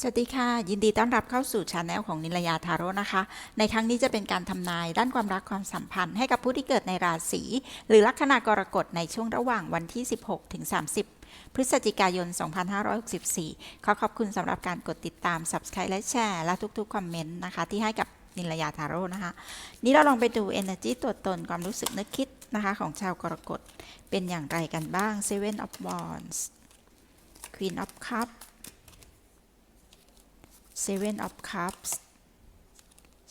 สวัสดีค่ะ ยินดีต้อนรับเข้าสู่ช anel ของนิลยาทาโร่นะคะ ในครั้งนี้จะเป็นการทำนายด้านความรักความสัมพันธ์ให้กับผู้ที่เกิดในราศีหรือลัคนากรกฎในช่วงระหว่างวันที่ 16 ถึง 30 พฤศจิกายน 2564 ขอขอบคุณสำหรับการกดติดตาม Subscribe และแชร์และทุกๆคอมเมนต์นะคะ ที่ให้กับนิลยาทาโร่นะคะ นี้เราลองไปดู Energy ตัวตนความรู้สึกนึกคิดนะคะของชาวกรกฎเป็นอย่างไรกันบ้าง Seven of Wands Queen of Cups Seven of Cups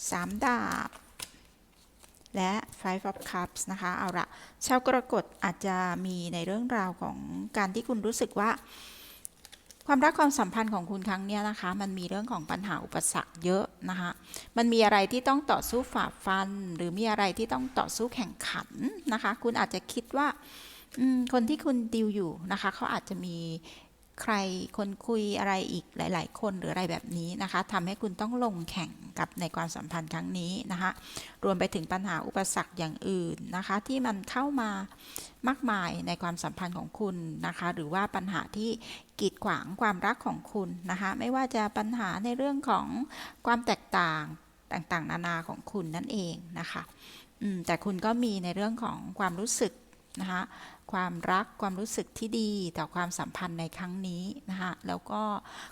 สามดาบ และ Five of Cups นะคะ เอาละชาวกรกฎอาจจะมีในเรื่องราวของการที่คุณรู้สึกว่า ความรักความสัมพันธ์ของคุณครั้งนี้นะคะ มันมีเรื่องของปัญหาอุปสรรคเยอะนะคะ มันมีอะไรที่ต้องต่อสู้ฝ่าฟัน หรือมีอะไรที่ต้องต่อสู้แข่งขันนะคะ คุณอาจจะคิดว่าคนที่คุณดิวอยู่นะคะ เขาอาจจะมี ใครคนคุยอะไรอีกหลาย ๆ คนหรืออะไรแบบนี้นะคะทำให้คุณต้องลงแข่งกับในความสัมพันธ์ครั้งนี้นะคะรวมไปถึงปัญหาอุปสรรคอย่างอื่นนะคะ ที่มันเข้ามามากมายในความสัมพันธ์ของคุณนะคะ หรือว่าปัญหาที่กีดขวางความรักของคุณนะคะ ไม่ว่าจะปัญหาในเรื่องของความแตกต่างต่างๆ นานาของคุณนั่นเองนะคะแต่คุณก็มีในเรื่องของความรู้สึก นะคะความรักความรู้สึกที่ดีต่อความสัมพันธ์ในครั้งนี้นะคะแล้วก็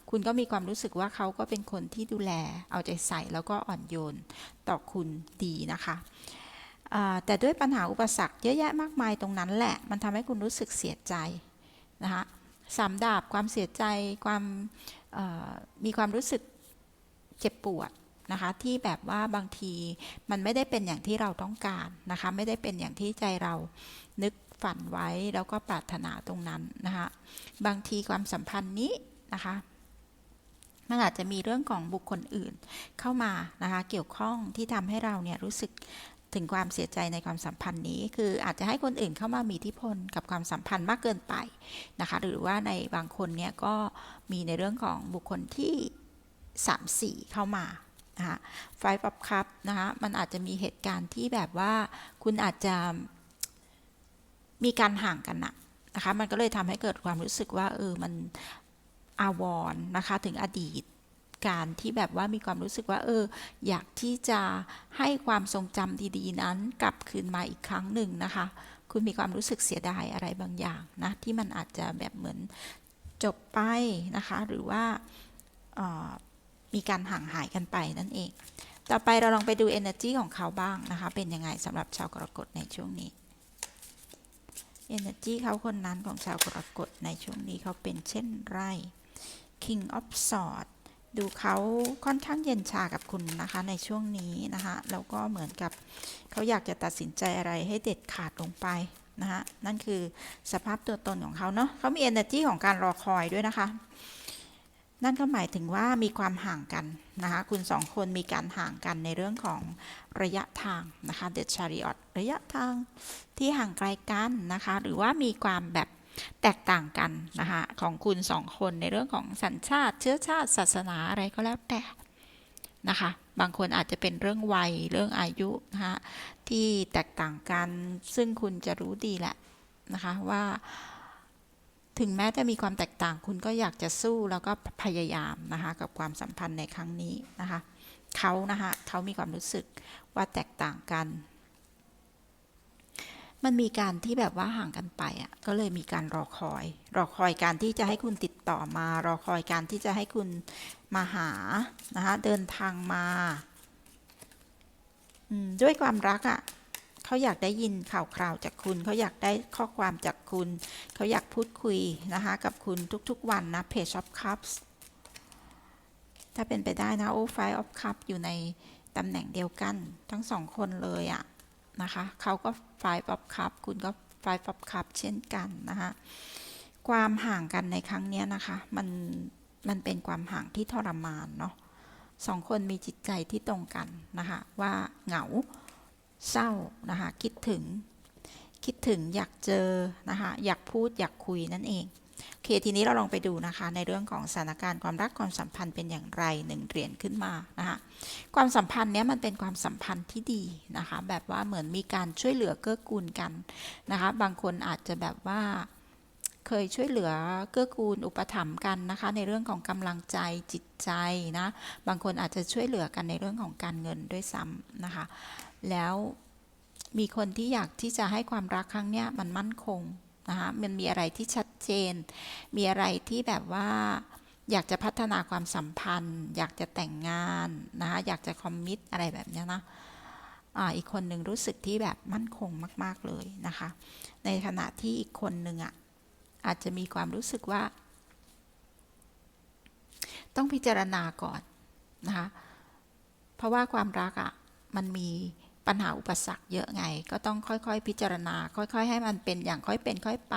คุณก็มีความรู้สึกว่าเขาก็เป็นคนที่ดูแลเอาใจใส่แล้วก็อ่อนโยนต่อคุณดีนะคะแต่ด้วยปัญหาอุปสรรคเยอะแยะมากมายตรงนั้นแหละ มันทำให้คุณรู้สึกเสียใจนะคะสามดาบความเสียใจความมีความรู้สึกเจ็บปวด นะคะที่แบบว่าบางทีมันไม่ได้เป็นอย่างที่เราต้องการนะคะ ไม่ได้เป็นอย่างที่ใจเรานึกฝันไว้แล้วก็ปรารถนาตรงนั้นนะคะบางทีความสัมพันธ์นี้นะคะมันอาจจะมีเรื่องของบุคคลอื่นเข้ามานะคะเกี่ยวข้องที่ทำให้เราเนี่ยรู้สึกถึงความเสียใจในความสัมพันธ์นี้ คืออาจจะให้คนอื่นเข้ามามีอิทธิพลกับความสัมพันธ์มากเกินไปนะคะหรือว่าในบางคนเนี่ยก็มีในเรื่องของบุคคลที่ 3 4 เข้ามา นะคะ Five of Cup นะคะมันอาจจะมีเหตุการณ์ที่แบบว่าคุณอาจจะมีการห่างกันนะนะคะ มันก็เลยทำให้เกิดความรู้สึกว่า เออ มันอาวรณ์นะคะ ถึงอดีตการที่แบบว่ามีความรู้สึกว่า เออ อยากที่จะให้ความทรงจำดีๆนั้น กลับคืนมาอีกครั้งหนึ่งนะคะ คุณมีความรู้สึกเสียดายอะไรบางอย่างนะ ที่มันอาจจะแบบเหมือนจบไปนะคะ หรือว่า มีการห่างหายกันไปนั่นเอง ต่อไปเราลองไปดู energy ของเขาบ้างนะคะ เป็นยังไงสำหรับชาวกรกฎในช่วงนี้ Energy เขาคนนั้นของชาวกรกฎในช่วงนี้เขาเป็นเช่นไร King of Swords ดูเขาค่อนข้างเย็นชากับคุณนะคะในช่วงนี้นะคะแล้วก็เหมือนกับเขาอยากจะตัดสินใจอะไรให้เด็ดขาดลงไปนะคะนั่นคือสภาพตัวตนของเขาเนาะเขามี energy ของการรอคอยด้วยนะคะ นั่นก็หมายถึงว่ามีความห่างกันนะคะคุณสองคนมีการห่างกันในเรื่องของระยะทางนะคะเดชาริออตระยะทางที่ห่างไกลกันนะคะหรือว่ามีความแบบแตกต่างกันนะคะของคุณสองคนในเรื่องของสัญชาติเชื้อชาติศาสนาอะไรก็แล้วแต่นะคะบางคนอาจจะเป็นเรื่องวัยเรื่องอายุนะคะที่แตกต่างกันซึ่งคุณจะรู้ดีแหละนะคะว่า ถึงแม้จะมีความแตกต่างคุณก็อยากจะสู้แล้วก็พยายามนะคะกับความสัมพันธ์ในครั้งนี้นะคะเขานะคะเขามีความรู้สึกว่าแตกต่างกัน มันมีการที่แบบว่าห่างกันไปอะก็เลยมีการรอคอย รอคอยการที่จะให้คุณติดต่อมา รอคอยการที่จะให้คุณมาหานะคะเดินทางมาด้วยความรักอะ เขาอยากได้ยินข่าวคราวจากคุณ เขาอยากได้ข้อความจากคุณ เขาอยากพูดคุยนะคะ กับคุณทุกๆวันนะ Page of Cups ถ้าเป็นไปได้นะโอ้ Five of Cups อยู่ในตำแหน่งเดียวกัน ทั้งสองคนเลยอะนะคะเขาก็ Five of Cups คุณก็ Five of Cups เช่นกันนะคะความห่างกันในครั้งนี้นะคะมันมันเป็นความห่างที่ทรมานเนาะสองคนมีจิตใจที่ตรงกันนะคะว่าเหงา เศร้านะคะคิดถึง คิดถึงอยากเจอนะคะอยากพูดอยากคุยนั่นเองโอเคทีนี้เราลองไปดูนะคะในเรื่องของสถานการณ์ความรักความสัมพันธ์เป็นอย่างไรหนึ่งเหรียญขึ้นมานะคะความสัมพันธ์เนี้ยมันเป็นความสัมพันธ์ที่ดีนะคะแบบว่าเหมือนมีการช่วยเหลือเกื้อกูลกันนะคะบางคนอาจจะแบบว่าเคยช่วยเหลือเกื้อกูลอุปถัมภ์กันนะคะ ในเรื่องของกำลังใจจิตใจนะบางคนอาจจะช่วยเหลือกันในเรื่องของการเงินด้วยซ้ำนะคะ แล้วมีคนที่อยากที่จะให้ความรักครั้งเนี้ยมันมั่นคงนะคะมันมีอะไรที่ชัดเจน มีอะไรที่แบบว่าอยากจะพัฒนาความสัมพันธ์ อยากจะแต่งงานนะคะอยากจะคอมมิตอะไรแบบนี้นะอีกคนหนึ่งรู้สึกที่แบบมั่นคงมาก ๆเลยนะคะ ในขณะที่อีกคนหนึ่งอะอาจจะมีความรู้สึกว่า ต้องพิจารณาก่อนนะคะเพราะว่าความรักอะมันมี ปัญหาอุปสรรคเยอะไง ก็ต้องค่อยๆ พิจารณา ค่อยๆ ให้มันเป็นอย่างค่อยเป็นค่อยไป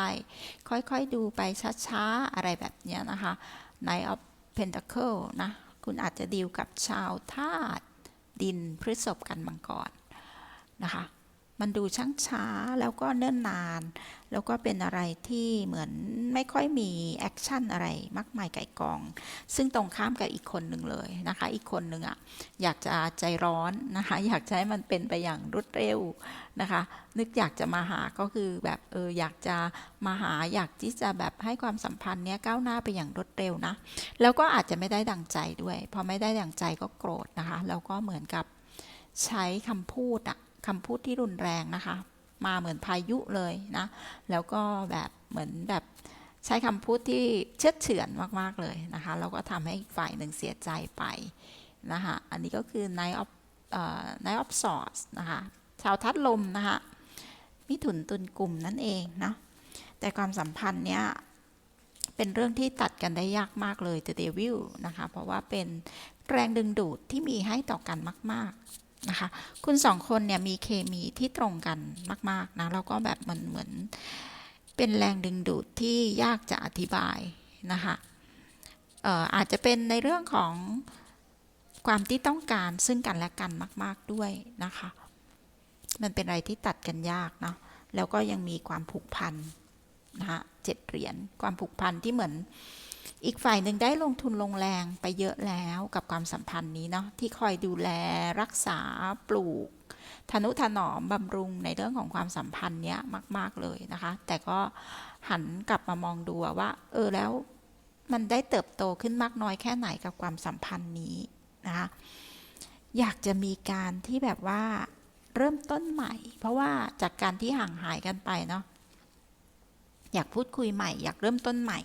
ค่อยๆ ดูไปช้าๆ อะไรแบบเนี้ยนะคะ Knight of Pentacle นะ คุณอาจจะดีลกับชาวธาตุดินพฤษภกันมังกรนะคะ มันดูช่างช้าแล้วก็เนิ่นนาน แล้วก็เป็นอะไรที่เหมือนไม่ค่อยมีแอคชั่นอะไรมากมายไก่กอง ซึ่งตรงข้ามกับอีกคนหนึ่งเลยนะคะ อีกคนหนึ่งอะอยากจะใจร้อนนะคะ อยากจะให้มันเป็นไปอย่างรวดเร็วนะคะ นึกอยากจะมาหาก็คือแบบเอออยากจะมาหาอยากที่จะแบบให้ความสัมพันธ์เนี้ยก้าวหน้าไปอย่างรวดเร็วนะ แล้วก็อาจจะไม่ได้ดังใจด้วย พอไม่ได้ดังใจก็โกรธนะคะ แล้วก็เหมือนกับใช้คำพูดอะ คำพูดที่รุนแรงนะคะ มาเหมือนพายุเลยนะ แล้วก็แบบเหมือนแบบใช้คำพูดที่เชื่อดเฉือนมาก ๆ เลยนะคะแล้วก็ทำให้อีกฝ่ายหนึ่งเสียใจไปนะคะอันนี้ก็คือ Night of เอ่อ Knight of s o r c e นะคะชาวทัดลมนะคะมิถุนตุลกลุ่มนั่นเองนะแต่ความสัมพันธ์เนี้ยเป็นเรื่องที่ตัดกันได้ยากมากเลย The Devil นะคะ เพราะว่าเป็นแรงดึงดูดที่มีให้ต่อกันมาก ๆ นะคะคุณสองคนเนี่ยมีเคมีที่ตรงกันมากๆนะแล้วก็แบบเหมันเหมือนเป็นแรงดึงดูดที่ยากจะอธิบายนะคะเอ่ออาจจะเป็นในเรื่องของความที่ต้องการซึ่งกันและกันมาก ๆด้วยนะคะ มันเป็นอะไรที่ตัดกันยากเนาะแล้วก็ยังมีความผูกพันนะคะเจ็ดเหรียญความผูกพันที่เหมือน อีกฝ่ายหนึ่งได้ลงทุนลงแรงไปเยอะแล้วกับความสัมพันธ์นี้เนาะที่คอยดูแลรักษาปลูกทนุถนอมบำรุงในเรื่องของความสัมพันธ์เนี้ยมาก ๆ เลยนะคะ แต่ก็หันกลับมามองดูว่า เออแล้วมันได้เติบโตขึ้นมากน้อยแค่ไหนกับความสัมพันธ์นี้นะคะอยากจะมีการที่แบบว่าเริ่มต้นใหม่ เพราะว่าจากการที่ห่างหายกันไปเนาะอยากพูดคุยใหม่ อยากเริ่มต้นใหม่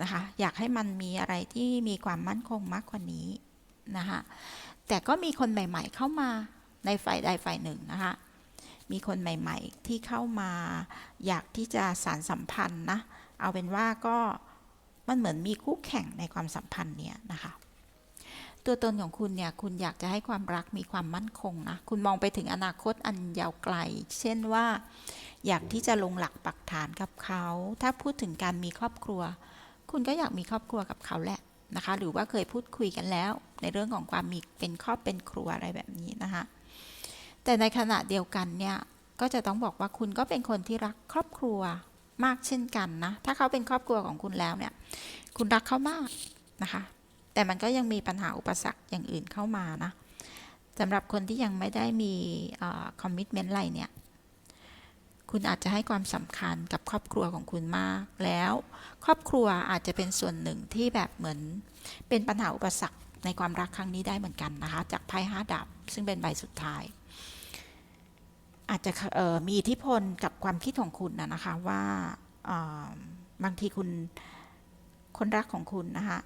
นะคะ อยากให้มันมีอะไรที่มีความมั่นคงมากกว่านี้นะคะแต่ก็มีคนใหม่ ๆ เข้ามาในฝ่ายใดฝ่ายหนึ่งนะคะมีคนใหม่ ๆ ที่เข้ามา อยากที่จะสารสัมพันธ์นะเอาเป็นว่าก็มันเหมือนมีคู่แข่งในความสัมพันธ์เนี่ยนะคะตัวตนของคุณเนี่ย คุณอยากจะให้ความรักมีความมั่นคงนะ คุณมองไปถึงอนาคตอันยาวไกล เช่นว่า อยากที่จะลงหลักปักฐานกับเขา ถ้าพูดถึงการมีครอบครัว คุณก็อยากมีครอบครัวกับเขาแหละนะคะ หรือว่าเคยพูดคุยกันแล้ว ในเรื่องของความมีเป็นครอบเป็นครัวอะไรแบบนี้นะคะ แต่ในขณะเดียวกันเนี่ยก็จะต้องบอกว่าคุณก็เป็นคนที่รักครอบครัวมากเช่นกันนะ ถ้าเขาเป็นครอบครัวของคุณแล้วเนี่ย คุณรักเขามากนะคะ แต่มันก็ยังมีปัญหาอุปสรรคอย่างอื่นเข้ามานะสำหรับคนที่ยังไม่ได้มีคอมมิชเมนต์อะไรเนี่ย คุณอาจจะให้ความสำคัญกับครอบครัวของคุณมาก แล้ว ครอบครัวอาจจะเป็นส่วนหนึ่งที่แบบเหมือน เป็นปัญหาอุปสรรคในความรักครั้งนี้ได้เหมือนกันนะคะ จากไพ่ห้าดาบซึ่งเป็นใบสุดท้าย อาจจะมีอิทธิพลกับความคิดของคุณนะนะคะว่าบางทีคุณคนรักของคุณนะคะ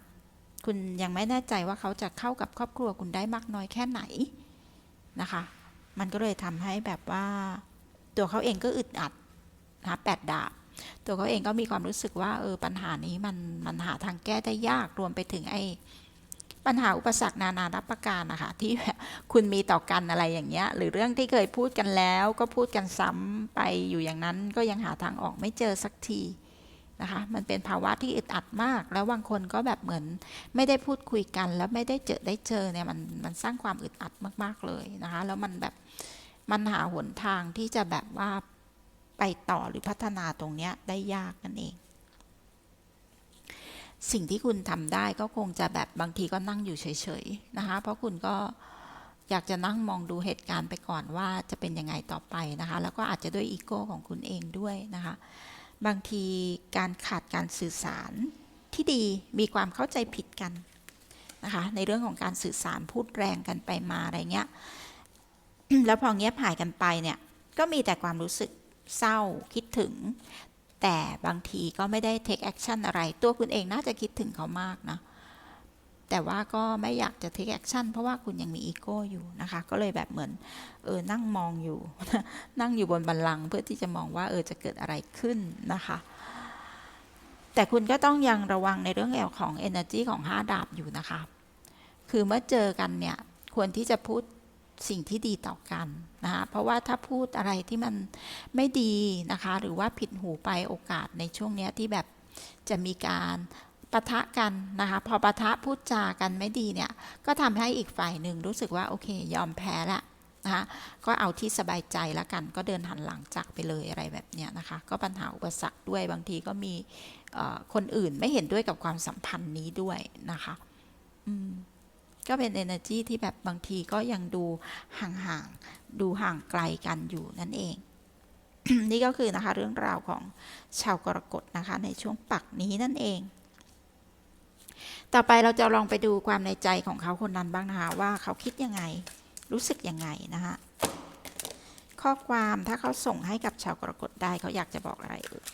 คุณยังไม่แน่ใจว่าเขาจะเข้ากับครอบครัวคุณได้มากน้อยแค่ไหนนะคะ มันก็เลยทำให้แบบว่า ตัวเขาเองก็อึดอัดนะคะแปดดาบตัวเขาเองก็มีความรู้สึกว่าเออปัญหานี้มันมันหาทางแก้ได้ยากรวมไปถึงไอ้ปัญหาอุปสรรคนานารับประการนะคะที่คุณมีต่อกันอะไรอย่างเงี้ย หรือเรื่องที่เคยพูดกันแล้วก็พูดกันซ้ำไปอยู่อย่างนั้น ก็ยังหาทางออกไม่เจอสักทีนะคะมันเป็นภาวะที่อึดอัดมาก แล้วบางคนก็แบบเหมือนไม่ได้พูดคุยกัน แล้วไม่ได้เจอได้เจอเนี่ยมันมันสร้างความอึดอัดมาก ๆเลยนะคะ แล้วมันแบบ มันหาหนทางที่จะแบบว่าไปต่อหรือพัฒนาตรงเนี้ยได้ยากนั่นเอง สิ่งที่คุณทำได้ก็คงจะแบบบางทีก็นั่งอยู่เฉยๆนะคะ เพราะคุณก็อยากจะนั่งมองดูเหตุการณ์ไปก่อนว่าจะเป็นยังไงต่อไปนะคะ แล้วก็อาจจะด้วยอีโก้ของคุณเองด้วยนะคะ บางทีการขาดการสื่อสารที่ดีมีความเข้าใจผิดกันนะคะ ในเรื่องของการสื่อสารพูดแรงกันไปมาอะไรเงี้ย แล้วพอเงียบหายกันไปเนี่ยก็มีแต่ความรู้สึกเศร้าคิดถึง แต่บางทีก็ไม่ได้ take action อะไร ตัวคุณเองน่าจะคิดถึงเขามากนะแต่ว่าก็ไม่อยากจะ take action เพราะว่าคุณยังมีอีโก้อยู่นะคะ ก็เลยแบบเหมือนเออนั่งมองอยู่ นั่งอยู่บนบันลังเพื่อที่จะมองว่าเออจะเกิดอะไรขึ้นนะคะ แต่คุณก็ต้องยังระวังในเรื่องแอลของ energy ของ 5 ดาบอยู่นะคะ คือเมื่อเจอกันเนี่ยควรที่จะพูด สิ่งที่ดีต่อกันนะคะเพราะว่าถ้าพูดอะไรที่มันไม่ดีนะคะ หรือว่าผิดหูไปโอกาสในช่วงนี้ที่แบบจะมีการปะทะกันนะคะ พอปะทะพูดจากันไม่ดีเนี่ย ก็ทำให้อีกฝ่ายหนึ่งรู้สึกว่าโอเค ยอมแพ้ละนะคะก็เอาที่สบายใจแล้วกัน ก็เดินหันหลังจากไปเลยอะไรแบบเนี้ยนะคะ ก็ปัญหาอุปสรรคด้วยบางทีก็มีคนอื่นไม่เห็นด้วยกับความสัมพันธ์นี้ด้วยนะคะ อืม ก็เป็น energy ที่แบบบางทีก็ยังดูห่างๆ ดูห่างไกลกันอยู่นั่นเอง นี่ก็คือนะคะเรื่องราวของชาวกรกฎนะคะในช่วงปักนี้นั่นเอง ต่อไปเราจะลองไปดูความในใจของเขาคนนั้นบ้างนะคะว่าเขาคิดยังไงรู้สึกยังไงนะคะข้อความถ้าเขาส่งให้กับชาวกรกฎได้เขาอยากจะบอกอะไรเอ่ย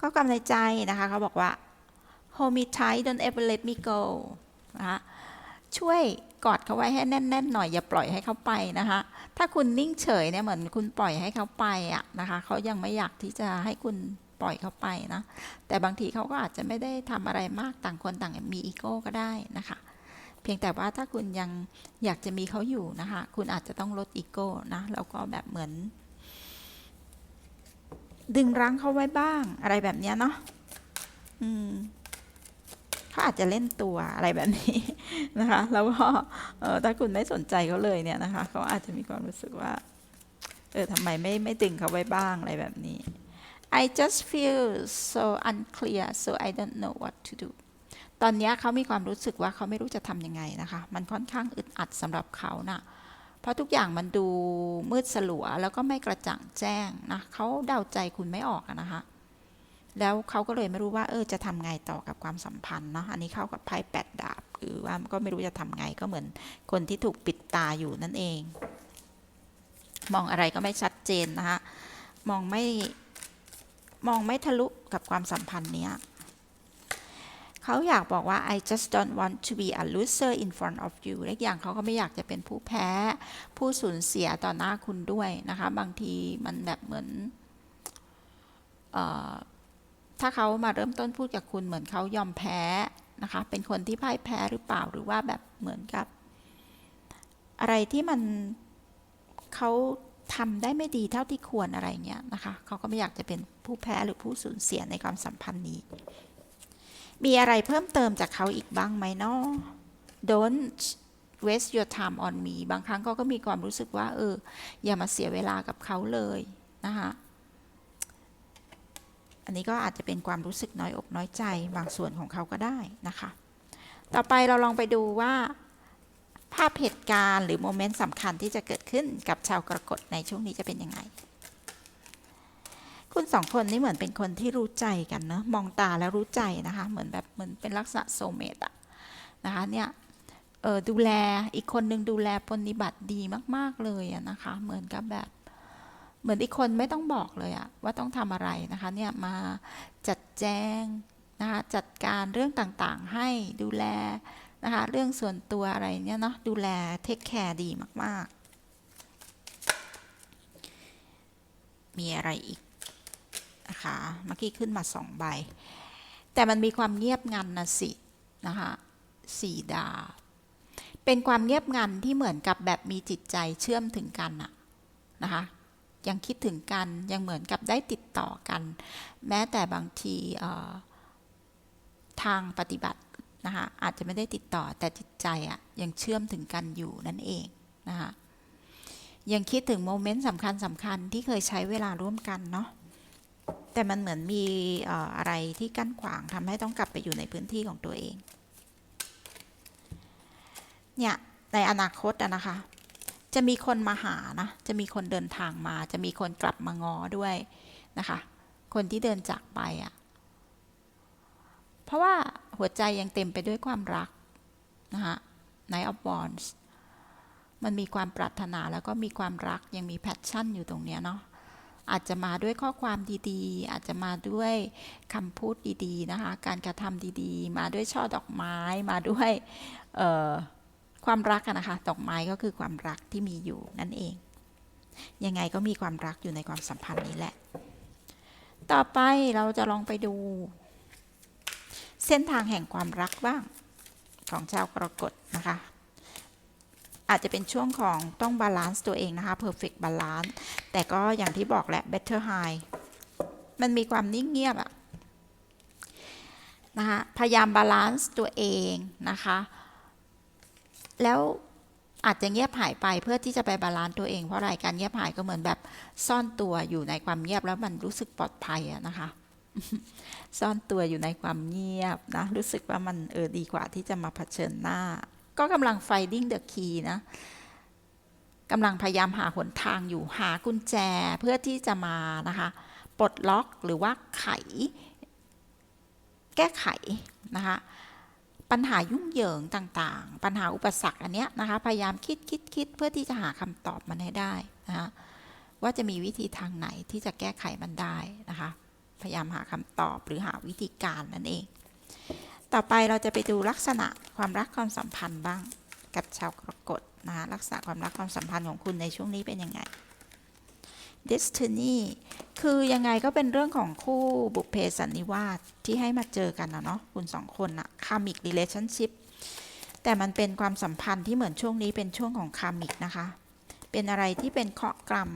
ข้อความในใจนะคะเขาบอกว่า hold me tight don't ever let me go นะคะช่วยกอดเขาไว้ให้แน่นๆหน่อยอย่าปล่อยให้เขาไปนะคะ ถ้าคุณนิ่งเฉยเนี่ยเหมือนคุณปล่อยให้เขาไปอะนะคะเขายังไม่อยากที่จะให้คุณปล่อยเขาไปนะ แต่บางทีเขาก็อาจจะไม่ได้ทำอะไรมากต่างคนต่างมีอีโก้ก็ได้นะคะ เพียงแต่ว่าถ้าคุณยังอยากจะมีเขาอยู่นะคะ คุณอาจจะต้องลดอีโก้นะแล้วก็แบบเหมือน ดึงรั้งเขาไว้บ้างอะไรแบบเนี้ยเนาะอืม เขาอาจจะเล่นตัวอะไรแบบนี้นะคะ แล้วก็ถ้าคุณไม่สนใจเขาเลยเนี่ยนะคะเขาอาจจะมีความรู้สึกว่า เออทำไมไม่ไม่ดึงเขาไว้บ้างอะไรแบบนี้ I just feel so unclear so I don't know what to do ตอนนี้เขามีความรู้สึกว่าเขาไม่รู้จะทำยังไงนะคะ มันค่อนข้างอึดอัดสำหรับเขานะเพราะทุกอย่างมันดูมืดสลัวแล้วก็ไม่กระจ่างแจ้งนะเขาเดาใจคุณไม่ออกนะคะ แล้วเขาก็เลยไม่รู้ว่าเออจะทำไงต่อกับความสัมพันธ์เนาะอันนี้เข้ากับไพ่แปดดาบคือว่าก็ไม่รู้จะทำไงก็เหมือนคนที่ถูกปิดตาอยู่นั่นเอง มองอะไรก็ไม่ชัดเจนนะคะมองไม่มองไม่ทะลุกับความสัมพันธ์เนี้ยเขาอยากบอกว่า I just don't want to be a loser in front of you และอย่างเขาก็ไม่อยากจะเป็นผู้แพ้ ผู้สูญเสียต่อหน้าคุณด้วยนะคะ บางทีมันแบบเหมือนเถ้าเขามาเริ่มต้นพูดกับคุณเหมือนเขายอมแพ้นะคะ เป็นคนที่พ่ายแพ้หรือเปล่าหรือว่าแบบเหมือนกับ อะไรที่มันเขาทำได้ไม่ดีเท่าที่ควรอะไรเงี้ยนะคะเขาก็ไม่อยากจะเป็นผู้แพ้หรือผู้สูญเสียในความสัมพันธ์นี้ มีอะไรเพิ่มเติมจากเขาอีกบ้างไหมเนาะ don't waste your time on me บางครั้งเขาก็มีความรู้สึกว่า เออ อย่ามาเสียเวลากับเขาเลยนะคะ อันนี้ก็อาจจะเป็นความรู้สึกน้อยอกน้อยใจบางส่วนของเขาก็ได้นะคะ ต่อไปเราลองไปดูว่า ภาพเหตุการณ์หรือโมเมนต์สำคัญที่จะเกิดขึ้นกับชาวกรกฎในช่วงนี้จะเป็นยังไง คุณสองคนนี่เหมือนเป็นคนที่รู้ใจกันเนอะมองตาแล้วรู้ใจนะคะ เหมือนแบบเหมือนเป็นลักษณะโซเมตอะนะคะเนี่ยดูแลอีกคนนึงดูแลปฏิบัติดีมาก ๆ เลยนะคะ เหมือนกับแบบ เหมือนอีกคนไม่ต้องบอกเลยอะว่าต้องทำอะไรนะคะเนี่ยมาจัดแจงนะคะจัดการเรื่องต่างๆให้ดูแลนะคะเรื่องส่วนตัวอะไรเนี่ยเนาะดูแลเทคแคร์ดีมาก ๆ มีอะไรอีกนะคะเมื่อกี้ขึ้นมาสองใบ แต่มันมีความเงียบงันนะสินะคะสี่ดาวเป็นความเงียบงันที่เหมือนกับแบบมีจิตใจเชื่อมถึงกันอะนะคะ ยังคิดถึงกันยังเหมือนกับได้ติดต่อกัน แม้แต่บางทีทางปฏิบัตินะคะอาจจะไม่ได้ติดต่อแต่จิตใจอะยังเชื่อมถึงกันอยู่นั่นเองนะคะยังคิดถึงโมเมนต์สำคัญสำคัญที่เคยใช้เวลาร่วมกันเนาะแต่มันเหมือนมีอะไรที่กั้นขวางทำให้ต้องกลับไปอยู่ในพื้นที่ของตัวเองเนี่ยในอนาคตนะคะ จะมีคนมาหานะ จะมีคนเดินทางมา จะมีคนกลับมาง้อด้วยนะคะ คนที่เดินจากไปอะ่ะ เพราะว่าหัวใจยังเต็มไปด้วยความรักนะคะ Knight of Wands มันมีความปรารถนาแล้วก็มีความรักยังมีแพชชั่นอยู่ตรงเนี้ยเนาะอาจจะมาด้วยข้อความดีๆ อาจจะมาด้วยคำพูดดีๆนะคะ การกระทำดีๆ มาด้วยช่อดอกไม้ มาด้วย เอ่อ ความรักนะคะ ดอกไม้ก็คือความรักที่มีอยู่นั่นเอง ยังไงก็มีความรักอยู่ในความสัมพันธ์นี้แหละ ต่อไปเราจะลองไปดู เส้นทางแห่งความรักบ้างของชาวกรกฎนะคะ อาจจะเป็นช่วงของต้องบาลานซ์ตัวเองนะคะ perfect balance แต่ก็อย่างที่บอกแหละ better high มันมีความนิ่งเงียบอะนะคะ พยายามบาลานซ์ตัวเองนะคะ แล้วอาจจะเงียบหายไปเพื่อที่จะไปบาลานซ์ตัวเองเพราะอะไรการเงียบหายก็เหมือนแบบซ่อนตัวอยู่ในความเงียบแล้วมันรู้สึกปลอดภัยอะนะคะ ซ่อนตัวอยู่ในความเงียบนะรู้สึกว่ามันเออดีกว่าที่จะมาเผชิญหน้า ก็กำลัง finding the key นะกำลังพยายามหาหนทางอยู่หากุญแจเพื่อที่จะมานะคะปลดล็อกหรือว่าไข แก้ไขนะคะ ปัญหายุ่งเหยิงต่างๆ ปัญหาอุปสรรคอันเนี้ยนะคะพยายามคิดคิดคิดเพื่อที่จะหาคำตอบมันให้ได้นะคะว่าจะมีวิธีทางไหนที่จะแก้ไขมันได้นะคะ พยายามหาคำตอบหรือหาวิธีการนั่นเอง ต่อไปเราจะไปดูลักษณะความรักความสัมพันธ์บ้างกับชาวกรกฎนะคะลักษณะความรักความสัมพันธ์ของคุณในช่วงนี้เป็นยังไง Destiny คือยังไงก็เป็นเรื่องของคู่บุพเพสันนิวาสที่ให้มาเจอกันนะเนาะคุณสองคนอะ karmic relationship แต่มันเป็นความสัมพันธ์ที่เหมือนช่วงนี้เป็นช่วงของ karmic นะคะ เป็นอะไรที่เป็นเคราะห์กรรม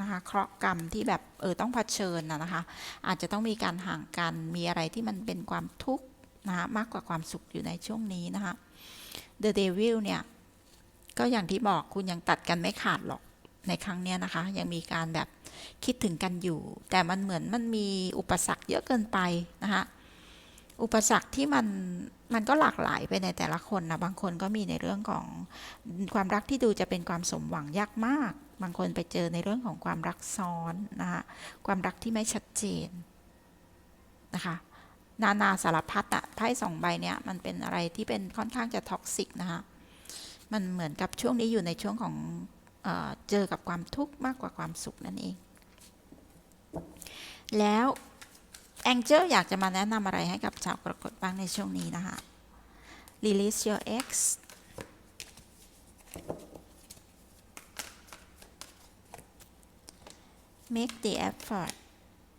นะคะเคราะห์กรรมที่แบบเออต้องเผชิญนะนะคะ อาจจะต้องมีการห่างกันมีอะไรที่มันเป็นความทุกข์นะคะมากกว่าความสุขอยู่ในช่วงนี้นะคะ The Devil เนี่ย ก็อย่างที่บอกคุณยังตัดกันไม่ขาดหรอก ในครั้งนี้นะคะ ยังมีการแบบคิดถึงกันอยู่ แต่มันเหมือนมันมีอุปสรรคเยอะเกินไปนะคะอุปสรรคที่มันมันก็หลากหลายไปในแต่ละคนนะบางคนก็มีในเรื่องของความรักที่ดูจะเป็นความสมหวังยากมาก บางคนไปเจอในเรื่องของความรักซ้อนนะคะความรักที่ไม่ชัดเจนนะคะนานาสารพัดอะไพ่สองใบเนี่ยมันเป็นอะไรที่เป็นค่อนข้างจะท็อกซิกนะคะมันเหมือนกับช่วงนี้อยู่ในช่วงของ เจอกับความทุกข์มากกว่าความสุขนั่นเอง แล้วแองเจลอยากจะมาแนะนำอะไรให้กับชาวกรกฎบ้างในช่วงนี้นะคะ release your ex make the effort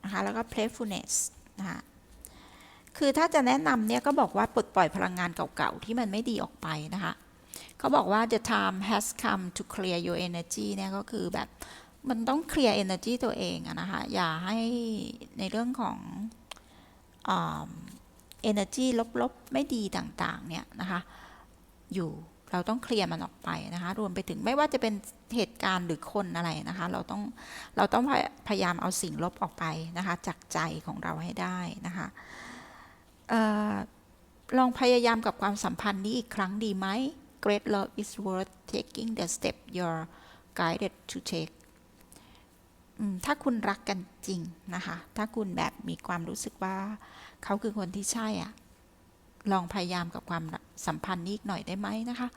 นะคะแล้วก็ playfulness นะคะคือถ้าจะแนะนำเนี่ยก็บอกว่าปลดปล่อยพลังงานเก่าๆ ที่มันไม่ดีออกไปนะคะ เขาบอกว่า the time has come to clear your energy เนี่ยก็คือแบบมันต้องเคลียร์ energy ตัวเองอะนะคะ อย่าให้ในเรื่องของอ่า energy ลบๆ ไม่ดีต่างๆ เนี่ยนะคะ อยู่เราต้องเคลียร์มันออกไปนะคะ รวมไปถึงไม่ว่าจะเป็นเหตุการณ์หรือคนอะไรนะคะ เราต้องเราต้องพยายามเอาสิ่งลบออกไปนะคะ จากใจของเราให้ได้นะคะออลองพยายามกับความสัมพันธ์นี้อีกครั้งดีไหม Great love is worth taking the step you're guided to take ถ้าคุณรักกันจริงนะคะ ถ้าคุณแบบมีความรู้สึกว่า เขาคือคนที่ใช่อะลองพยายามกับความสัมพันธ์นี้อีกหน่อยได้ไหมนะคะ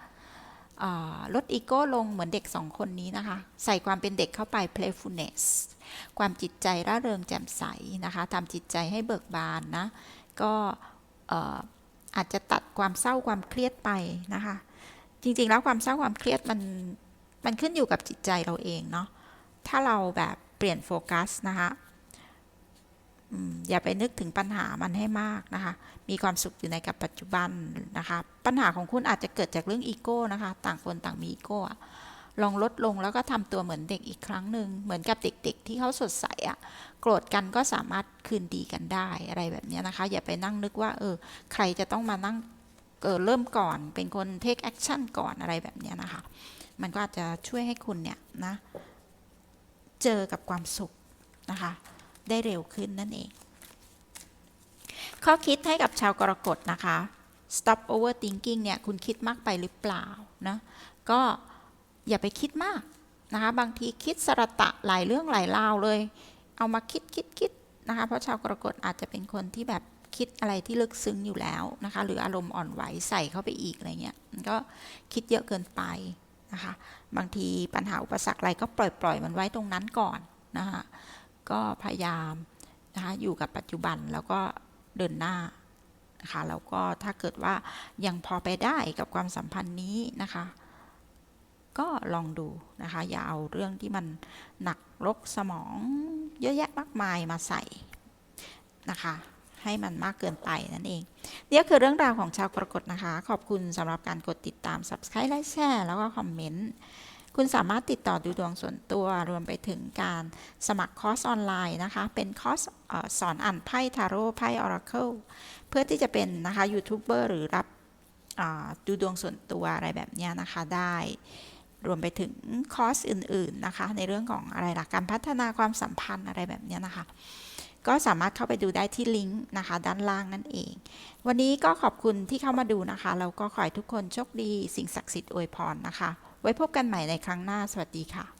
ลดอีโก้ลงเหมือนเด็กสองคนนี้นะคะ ใส่ความเป็นเด็กเข้าไป playfulness ความจิตใจร่าเริงแจ่มใสนะคะทำจิตใจให้เบิกบานนะ ก็เอ่ออาจจะตัดความเศร้าความเครียดไปนะคะ จริง ๆ แล้วความเศร้าความเครียดมันมันขึ้นอยู่กับจิตใจเราเองเนาะถ้าเราแบบเปลี่ยนโฟกัสนะคะอย่าไปนึกถึงปัญหามันให้มากนะคะ มีความสุขอยู่ในกับปัจจุบันนะคะ ปัญหาของคุณอาจจะเกิดจากเรื่องอีโก้นะคะ ต่างคนต่างมีอีโก้ลองลดลงแล้วก็ทำตัวเหมือนเด็กอีกครั้งหนึ่ง เหมือนกับเด็กๆ ที่เขาสดใสอะโกรธกันก็สามารถคืนดีกันได้อะไรแบบเนี้ยนะคะ อย่าไปนั่งนึกว่า เออ ใครจะต้องมานั่ง เออเริ่มก่อน เป็นคนเทคแอคชั่นก่อนอะไรแบบนี้นะคะ มันก็อาจจะช่วยให้คุณเนี่ยนะ เจอกับความสุขนะคะ ได้เร็วขึ้นนั่นเอง ข้อคิดให้กับชาวกรกฎนะคะ stop overthinking เนี่ย คุณคิดมากไปหรือเปล่านะ ก็อย่าไปคิดมากนะคะ บางทีคิดสระตะหลายเรื่องหลายราวเลย เอามาคิดคิดคิดนะคะ เพราะชาวกรกฎอาจจะเป็นคนที่แบบ คิดอะไรที่ลึกซึ้งอยู่แล้วนะคะ หรืออารมณ์อ่อนไหวใส่เข้าไปอีกอะไรเงี้ยมันก็คิดเยอะเกินไปนะคะ บางทีปัญหาอุปสรรคอะไรก็ปล่อยปล่อยมันไว้ตรงนั้นก่อนนะคะก็พยายามนะคะอยู่กับปัจจุบันแล้วก็เดินหน้านะคะแล้วก็ถ้าเกิดว่ายังพอไปได้กับความสัมพันธ์นี้นะคะ ก็ลองดูนะคะ อย่าเอาเรื่องที่มันหนักรกสมองเยอะแยะมากมายมาใส่นะคะ ให้มันมากเกินไปนั่นเองนี่คือเรื่องราวของชาวกรกฎนะคะ ขอบคุณสำหรับการกดติดตาม Subscribe และแชร์แล้วก็คอมเมนต์คุณสามารถติดต่อดูดวงส่วนตัวรวมไปถึงการสมัครคอร์สออนไลน์นะคะ เป็นคอร์สออสอนอ่านไพ่ทาโร่ไพ่ออราเคิลเพื่อที่จะเป็นนะคะยูทูบเบอร์หรือรับดูดวงส่วนตัวอะไรแบบนี้นะคะได้รวมไปถึงคอร์สอื่น ๆ นะคะ ในเรื่องของอะไรล่ะการพัฒนาความสัมพันธ์อะไรแบบนี้นะคะ ก็สามารถเข้าไปดูได้ที่ลิงก์นะคะ ด้านล่างนั่นเอง วันนี้ก็ขอบคุณที่เข้ามาดูนะคะแล้วก็ขอให้ทุกคนโชคดี สิ่งศักดิ์สิทธิ์อวยพรนะคะ ไว้พบกันใหม่ในครั้งหน้า สวัสดีค่ะ